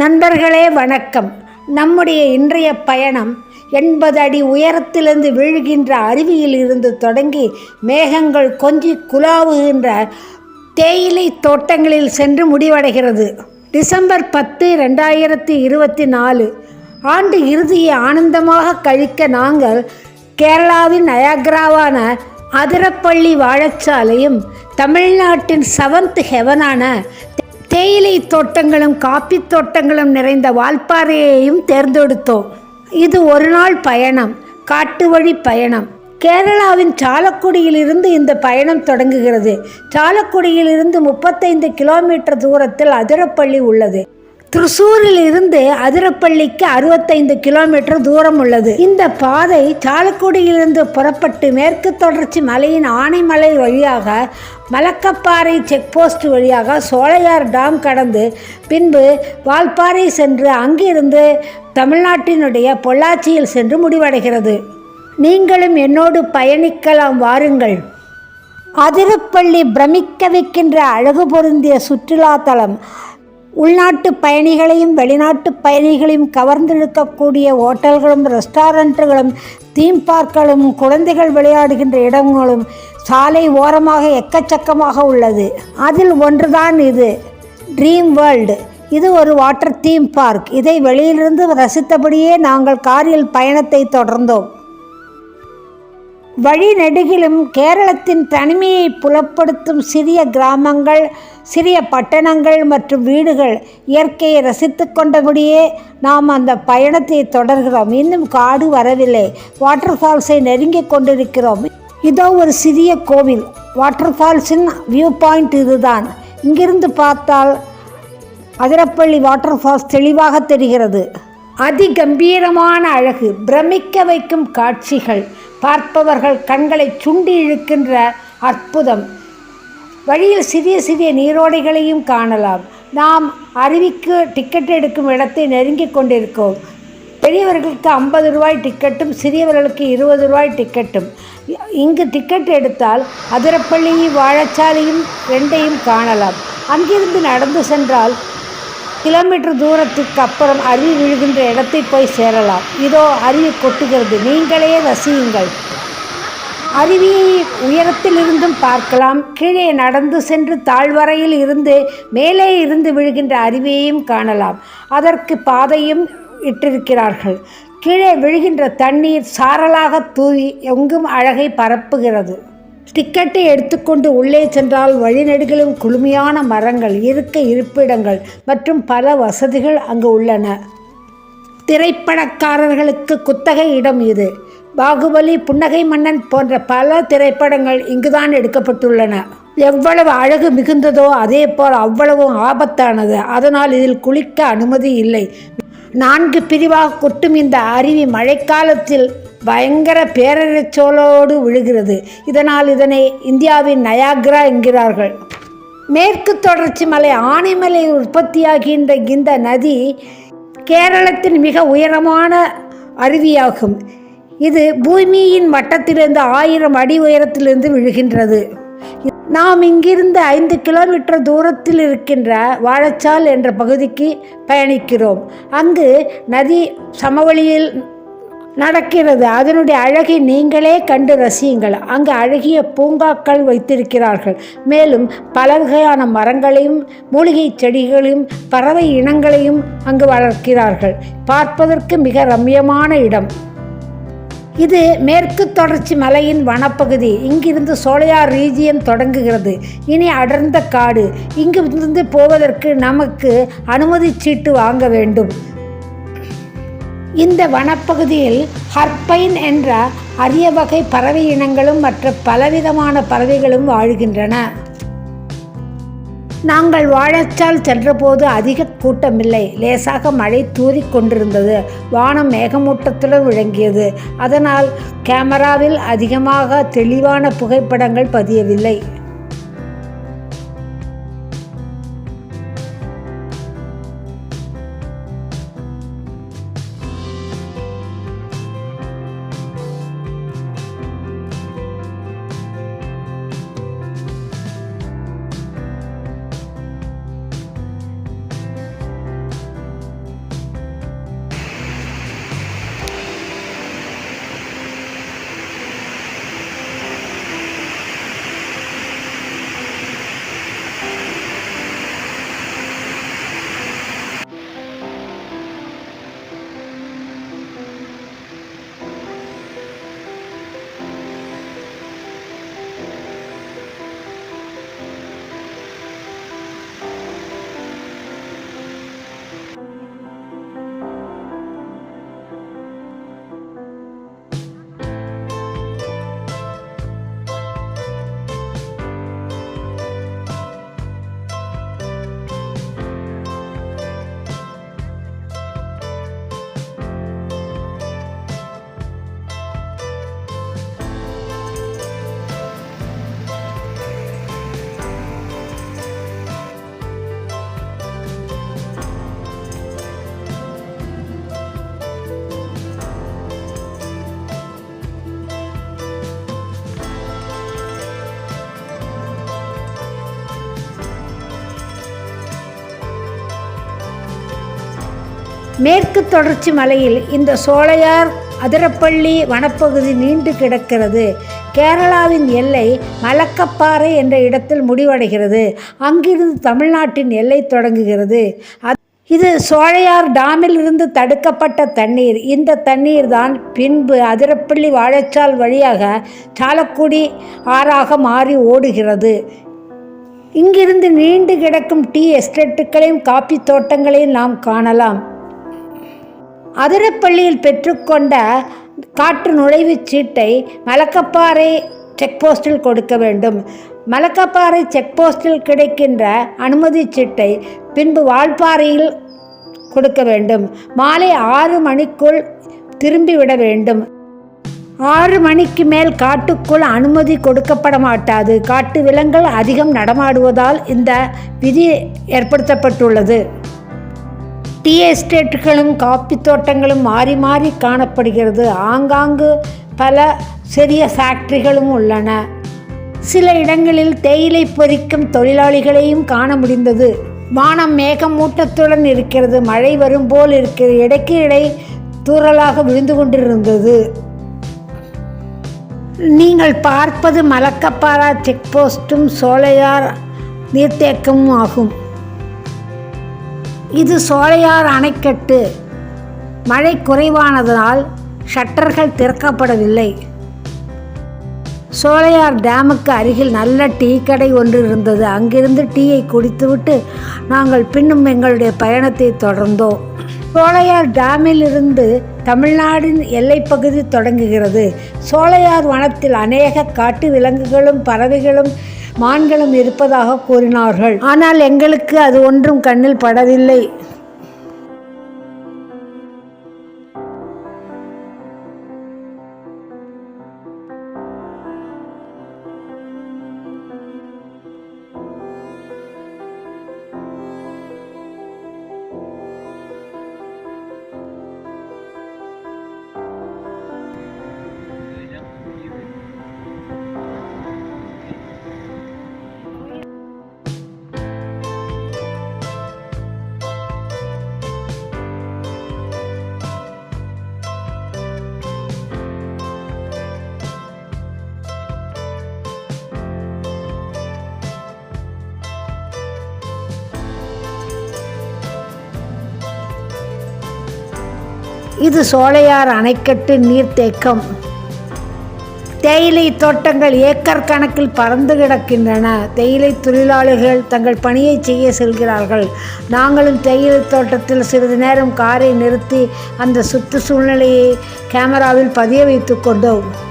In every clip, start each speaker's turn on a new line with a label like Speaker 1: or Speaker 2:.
Speaker 1: நண்பர்களே வணக்கம். நம்முடைய இன்றைய பயணம் எண்பது அடி உயரத்திலிருந்து வீழ்கின்ற அருவியில் இருந்து தொடங்கி மேகங்கள் கொஞ்சி குலாவுகின்ற தேயிலை தோட்டங்களில் சென்று முடிவடைகிறது. டிசம்பர் பத்து ரெண்டாயிரத்தி இருபத்தி நாலு ஆண்டு இறுதியை ஆனந்தமாக கழிக்க நாங்கள் கேரளாவின் நயாக்ராவான அதிரப்பள்ளி வாழைச்சாலையும் தமிழ்நாட்டின் செவன்த் ஹெவனான தேயிலை தோட்டங்களும் காப்பி தோட்டங்களும் நிறைந்த வால்பாறையையும் தேர்ந்தெடுத்தோம். இது ஒரு நாள் பயணம் காட்டு வழி பயணம். கேரளாவின் சாலக்குடியிலிருந்து இந்த பயணம் தொடங்குகிறது. சாலக்குடியிலிருந்து முப்பத்தைந்து கிலோமீட்டர் தூரத்தில் அதிரப்பள்ளி உள்ளது. திருசூரிலிருந்து அதிரப்பள்ளிக்கு அறுபத்தைந்து கிலோமீட்டர் தூரம் உள்ளது. இந்த பாதை சாலக்குடியிலிருந்து புறப்பட்டு மேற்கு தொடர்ச்சி மலையின் ஆனைமலை வழியாக மலக்கப்பாறை செக்போஸ்ட் வழியாக சோழையார் டாம் கடந்து பின்பு வால்பாறை சென்று அங்கிருந்து தமிழ்நாட்டினுடைய பொள்ளாச்சியில் சென்று முடிவடைகிறது. நீங்களும் என்னோடு பயணிக்கலாம் வாருங்கள். அதிரப்பள்ளி பிரமிக்க வைக்கின்ற அழகு பொருந்திய சுற்றுலாத்தலம் உள்நாட்டு பயணிகளையும் வெளிநாட்டு பயணிகளையும் கவர்ந்திழுக்கக்கூடிய ஹோட்டல்களும் ரெஸ்டாரண்ட்டுகளும் தீம் பார்க்களும் குழந்தைகள் விளையாடுகின்ற இடங்களும் சாலை ஓரமாக எக்கச்சக்கமாக உள்ளது. அதில் ஒன்றுதான் இது ட்ரீம் வேர்ல்டு இது ஒரு வாட்டர் தீம் பார்க். இதை வெளியிலிருந்து ரசித்தபடியே நாங்கள் காரில் பயணத்தை தொடர்ந்தோம். வழிநெடுகிலும் கேரளத்தின் தனிமையை புலப்படுத்தும் சிறிய கிராமங்கள் சிறிய பட்டணங்கள் மற்றும் வீடுகள் இயற்கையை ரசித்து கொண்டபடியே நாம் அந்த பயணத்தை தொடர்கிறோம். இன்னும் காடு வரவில்லை. வாட்டர் ஃபால்ஸை நெருங்கிக் கொண்டிருக்கிறோம். இதோ ஒரு சிறிய கோவில். வாட்டர் ஃபால்ஸின் வியூ பாயிண்ட் இதுதான். இங்கிருந்து பார்த்தால் அதிரப்பள்ளி வாட்டர் ஃபால்ஸ் தெளிவாக தெரிகிறது. அதிகம்பீரமான அழகு. பிரமிக்க வைக்கும் காட்சிகள். பார்ப்பவர்கள் கண்களை சுண்டி இழுக்கின்ற அற்புதம். வழியில் சிறிய சிறிய நீரோடைகளையும் காணலாம். நாம் அருவிக்கு டிக்கெட் எடுக்கும் இடத்தை நெருங்கி கொண்டிருக்கோம். பெரியவர்களுக்கு ஐம்பது ரூபாய் டிக்கெட்டும் சிறியவர்களுக்கு இருபது ரூபாய் டிக்கெட்டும் இங்கு டிக்கெட் எடுத்தால் அதிரப்பள்ளி வாழைச்சாலையும் ரெண்டையும் காணலாம். அங்கிருந்து நடந்து சென்றால் கிலோமீட்டர் தூரத்துக்கு அப்புறம் அருவி விழுகின்ற இடத்தை போய் சேரலாம். இதோ அருவி கொட்டுகிறது. நீங்களே ரசியுங்கள் அருவியை உயரத்திலிருந்தும் பார்க்கலாம். கீழே நடந்து சென்று தாழ்வரையில் இருந்து மேலே இருந்து விழுகின்ற அருவியையும் காணலாம். அதற்கு பாதையும் இட்டிருக்கிறார்கள். கீழே விழுகின்ற தண்ணீர் சாரலாக தூவி எங்கும் அழகை பரப்புகிறது. டிக்கெட்டை எடுத்துக்கொண்டு உள்ளே சென்றால் வழிநெடுகிலும் குளுமையான மரங்கள் இருக்க இருப்பிடங்கள் மற்றும் பல வசதிகள் அங்கு உள்ளன. திரைப்படக்காரர்களுக்கு குத்தகை இடம் இது. பாகுபலி புன்னகை மன்னன் போன்ற பல திரைப்படங்கள் இங்குதான் எடுக்கப்பட்டுள்ளன. எவ்வளவு அழகு மிகுந்ததோ அதே போல் அவ்வளவும் ஆபத்தானது. அதனால் இதில் குளிக்க அனுமதி இல்லை. நான்கு பிரிவாக கொட்டும் இந்த அருவி மழைக்காலத்தில் பயங்கர பேரறிச்சோலோடு விழுகிறது. இதனால் இதனை இந்தியாவின் நயாக்ரா என்கிறார்கள். மேற்கு தொடர்ச்சி மலை ஆனைமலை உற்பத்தியாகின்ற இந்த நதி கேரளத்தின் மிக உயரமான அருவியாகும். இது பூமியின் மட்டத்திலிருந்து ஆயிரம் அடி உயரத்திலிருந்து விழுகின்றது. நாம் இங்கிருந்து ஐந்து கிலோமீட்டர் தூரத்தில் இருக்கின்ற வாழைச்சால் என்ற பகுதிக்கு பயணிக்கிறோம். அங்கு நதி சமவெளியில் நடக்கிறது. அதனுடைய அழகை நீங்களே கண்டு ரசியுங்கள். அங்கு அழகிய பூங்காக்கள் வைத்திருக்கிறார்கள். மேலும் பல வகையான மரங்களையும் மூலிகை செடிகளையும் பறவை இனங்களையும் அங்கு வளர்க்கிறார்கள். பார்ப்பதற்கு மிக ரம்யமான இடம். இது மேற்கு தொடர்ச்சி மலையின் வனப்பகுதி. இங்கிருந்து சோழையார் ரீஜியன் தொடங்குகிறது. இனி அடர்ந்த காடு. இங்கு இருந்து போவதற்கு நமக்கு அனுமதி சீட்டு வாங்க வேண்டும். இந்த வனப்பகுதியில் ஹர்பைன் என்ற அரிய வகை பறவை இனங்களும் மற்ற பலவிதமான பறவைகளும் வாழ்கின்றன. நாங்கள் வாழைச்சால் சென்றபோது அதிக கூட்டமில்லை. லேசாக மழை தூறி கொண்டிருந்தது. வானம் மேகமூட்டத்துடன் விளங்கியது. அதனால் கேமராவில் அதிகமாக தெளிவான புகைப்படங்கள் பதியவில்லை. மேற்கு தொடர்ச்சி மலையில் இந்த சோழையார் அதிரப்பள்ளி வனப்பகுதி நீண்டு கிடக்கிறது. கேரளாவின் எல்லை மலக்கப்பாறை என்ற இடத்தில் முடிவடைகிறது. அங்கிருந்து தமிழ்நாட்டின் எல்லை தொடங்குகிறது. இது சோழையார் டாமில் இருந்து தடுக்கப்பட்ட தண்ணீர். இந்த தண்ணீர் தான் பின்பு அதிரப்பள்ளி வாழைச்சால் வழியாக சாலக்குடி ஆறாக மாறி ஓடுகிறது. இங்கிருந்து நீண்டு கிடக்கும் டீ எஸ்டேட்டுகளையும் காப்பி தோட்டங்களையும் நாம் காணலாம். அதிரப்பள்ளியில் பெற்றுக்கொண்ட காற்று நுழைவுச் சீட்டை மலக்கப்பாறை செக் போஸ்டில் கொடுக்க வேண்டும். மலக்கப்பாறை செக் போஸ்டில் கிடைக்கின்ற அனுமதிச் சீட்டை பின்பு வால்பாறையில் கொடுக்க வேண்டும். மாலை ஆறு மணிக்குள் திரும்பிவிட வேண்டும். ஆறு மணிக்கு மேல் காட்டுக்குள் அனுமதி கொடுக்கப்பட மாட்டாது. காட்டு விலங்குகள் அதிகம் நடமாடுவதால் இந்த விதி ஏற்படுத்தப்பட்டுள்ளது. டீ எஸ்டேட்டுகளும் காப்பி தோட்டங்களும் மாறி மாறி காணப்படுகிறது. ஆங்காங்கு பல சிறிய ஃபேக்டரிகளும் உள்ளன. சில இடங்களில் தேயிலை பொறிக்கும் தொழிலாளிகளையும் காண முடிந்தது. வானம் மேகமூட்டத்துடன் இருக்கிறது. மழை வரும் போல் இருக்கிறது. இடைக்கு இடை தூறலாக விழுந்து கொண்டிருந்தது. நீங்கள் பார்ப்பது மலக்கப்பாரா செக் போஸ்ட்டும் சோலையார் நீர்த்தேக்கமும் ஆகும். இது சோழையார் அணைக்கட்டு. மழை குறைவானதனால் ஷட்டர்கள் திறக்கப்படவில்லை. சோழையார் டேமுக்கு அருகில் நல்ல டீ கடை ஒன்று இருந்தது. அங்கிருந்து டீயை குடித்துவிட்டு நாங்கள் பின்னும் எங்களுடைய பயணத்தை தொடர்ந்தோம். சோழையார் டேமில் இருந்து தமிழ்நாடின் எல்லைப்பகுதி தொடங்குகிறது. சோழையார் வனத்தில் அநேக காட்டு விலங்குகளும் பறவைகளும் மான்களும் இருப்பதாக கூறினார்கள். ஆனால் எங்களுக்கு அது ஒன்றும் கண்ணில் படவில்லை. இது சோலையார் அணைக்கட்டு நீர்த்தேக்கம். தேயிலை தோட்டங்கள் ஏக்கர் கணக்கில் பறந்து கிடக்கின்றன. தேயிலை தொழிலாளிகள் தங்கள் பணியை செய்ய செல்கிறார்கள். நாங்களும் தேயிலை தோட்டத்தில் சிறிது நேரம் காரை நிறுத்தி அந்த சுற்று சூழ்நிலையை கேமராவில் பதிய வைத்து கொண்டோம்.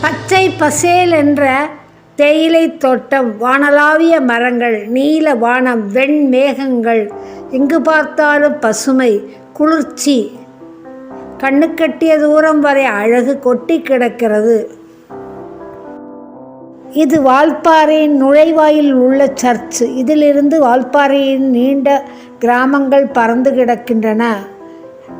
Speaker 1: பச்சை பசேல் என்ற தேயிலை தோட்டம் வானலாவிய மரங்கள் நீல வானம் வெண்மேகங்கள் எங்கு பார்த்தாலும் பசுமை குளிர்ச்சி. கண்ணுக்கட்டிய தூரம் வரை அழகு கொட்டி கிடக்கிறது. இது வால்பாறையின் நுழைவாயில் உள்ள சர்ச். இதிலிருந்து வால்பாறையின் நீண்ட கிராமங்கள் பறந்து கிடக்கின்றன.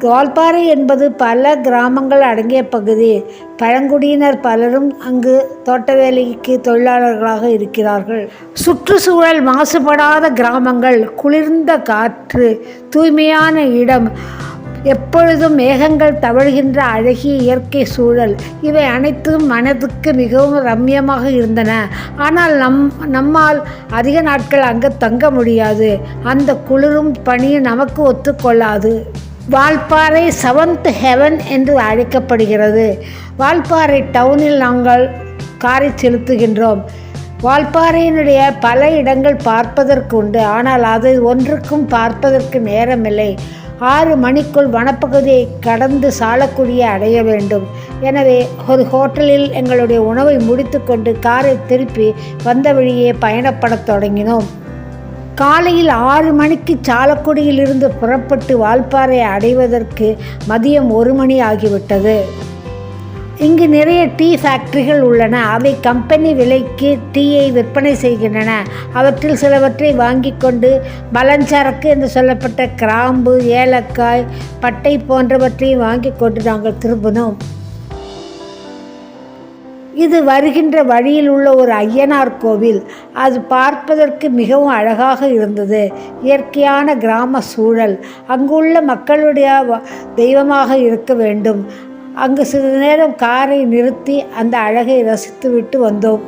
Speaker 1: வால்பாறை என்பது பல கிராமங்கள் அடங்கிய பகுதி. பழங்குடியினர் பலரும் அங்கு தோட்ட வேலைக்கு தொழிலாளர்களாக இருக்கிறார்கள். சுற்றுச்சூழல் மாசுபடாத கிராமங்கள் குளிர்ந்த காற்று தூய்மையான இடம் எப்பொழுதும் மேகங்கள் தவழ்கின்ற அழகிய இயற்கை சூழல் இவை அனைத்தும் மனதுக்கு மிகவும் ரம்யமாக இருந்தன. ஆனால் நம் நம்மால் அதிக நாட்கள் அங்கு தங்க முடியாது. அந்த குளிரும் பணியும் நமக்கு ஒத்துக்கொள்ளாது. வால்பாறை செவன்த் ஹெவன் என்று அழைக்கப்படுகிறது. வால்பாறை டவுனில் நாங்கள் காரை செலுத்துகின்றோம். வால்பாறையினுடைய பல இடங்கள் பார்ப்பதற்கு உண்டு. ஆனால் அது ஒன்றுக்கும் பார்ப்பதற்கு நேரமில்லை. ஆறு மணிக்குள் வனப்பகுதியை கடந்து சாலக்குடியை அடைய வேண்டும். எனவே ஒரு ஹோட்டலில் எங்களுடைய உணவை முடித்துக்கொண்டு காரை திருப்பி வந்த வழியே பயணப்படத் தொடங்கினோம். காலையில் ஆறு மணிக்கு சாலக்குடியிலிருந்து புறப்பட்டு வால்பாறை அடைவதற்கு மதியம் ஒரு மணி ஆகிவிட்டது. இங்கு நிறைய டீ ஃபேக்டரிகள் உள்ளன. அவை கம்பெனி விலைக்கு டீயை விற்பனை செய்கின்றன. அவற்றில் சிலவற்றை வாங்கி கொண்டு பலஞ்சரக்கு என்று சொல்லப்பட்ட கிராம்பு ஏலக்காய் பட்டை போன்றவற்றையும் வாங்கி கொண்டு நாங்கள் திரும்பினோம். இது வருகின்ற வழியில் உள்ள ஒரு ஐயனார் கோவில். அது பார்ப்பதற்கு மிகவும் அழகாக இருந்தது. இயற்கையான கிராம சூழல். அங்குள்ள மக்களுடைய தெய்வமாக இருக்க வேண்டும். அங்கு சிறிது நேரம் காரை நிறுத்தி அந்த அழகை ரசித்துவிட்டு வந்தோம்.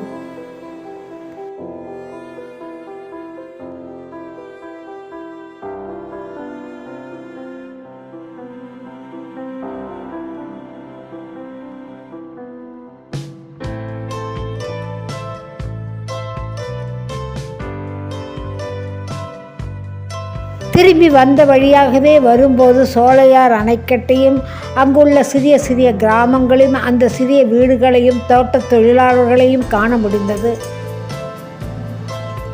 Speaker 1: திரும்பி வந்த வழியாகவே வரும்போது சோழையார் அணைக்கட்டையும் அங்குள்ள சிறிய சிறிய கிராமங்களையும் அந்த சிறிய வீடுகளையும் தோட்டத் தொழிலாளர்களையும் காண முடிந்தது.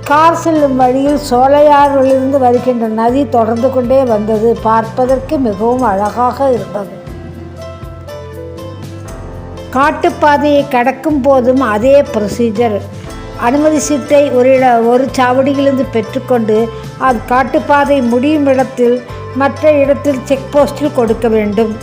Speaker 1: கார் செல்லும் வழியில் சோலையாறிலிருந்து வருகின்ற நதி தொடர்ந்து கொண்டே வந்தது. பார்ப்பதற்கு மிகவும் அழகாக இருந்தது. காட்டுப்பாதையை கடக்கும் போதும் அதே ப்ரொசீஜர் அனுமதி சீட்டை ஒரு இட ஒரு சாவடியிலிருந்து பெற்றுக்கொண்டு அது காட்டுப்பாதை முடியும் இடத்தில் மற்ற இடத்தில் செக் போஸ்டில் கொடுக்க வேண்டும்.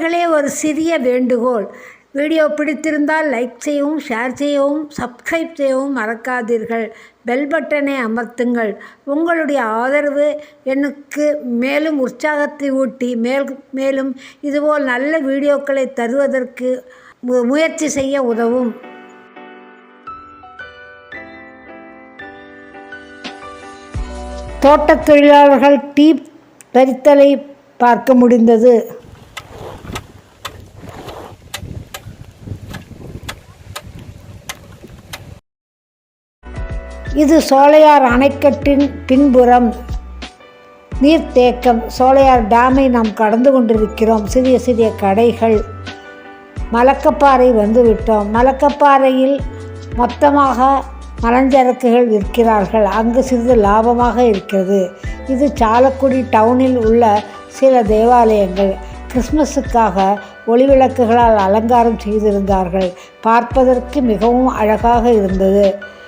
Speaker 1: நண்பர்களே ஒரு சிறிய வேண்டுகோள். வீடியோ பிடித்திருந்தால் லைக் செய்யவும் ஷேர் செய்யவும் சப்ஸ்கிரைப் செய்யவும் மறக்காதீர்கள். பெல் பட்டனை அமர்த்துங்கள். உங்களுடைய ஆதரவு எனக்கு மேலும் உற்சாகத்தை ஊட்டி மேல் மேலும் இதுபோல் நல்ல வீடியோக்களை தருவதற்கு மு- முயற்சி செய்ய உதவும். தோட்டத் தொழிலாளர்கள் டீ பறித்தலை பார்க்க முடிந்தது. இது சோலையார் அணைக்கட்டின் பின்புறம். நீர்த்தேக்கம் சோலையார் டேமை நாம் கடந்து கொண்டிருக்கிறோம். சிறிய சிறிய கடைகள். மலக்கப்பாறை வந்துவிட்டோம். மலக்கப்பாறையில் மொத்தமாக மலஞ்சரக்குகள் விற்கிறார்கள். அங்கு சிறிது லாபமாக இருக்கிறது. இது சாலக்குடி டவுனில் உள்ள சில தேவாலயங்கள். கிறிஸ்மஸுக்காக ஒளிவிளக்குகளால் அலங்காரம் செய்திருந்தார்கள். பார்ப்பதற்கு மிகவும் அழகாக இருந்தது.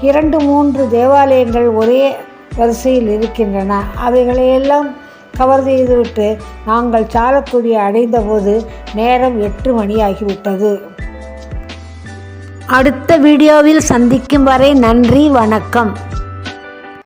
Speaker 1: இரண்டு மூன்று தேவாலயங்கள் ஒரே வரிசையில் இருக்கின்றன. அவைகளையெல்லாம் கவர் செய்துவிட்டு நாங்கள் சாலக்குடியை அடைந்தபோது நேரம் எட்டு மணியாகிவிட்டது. அடுத்த வீடியோவில் சந்திக்கும் வரை நன்றி வணக்கம்.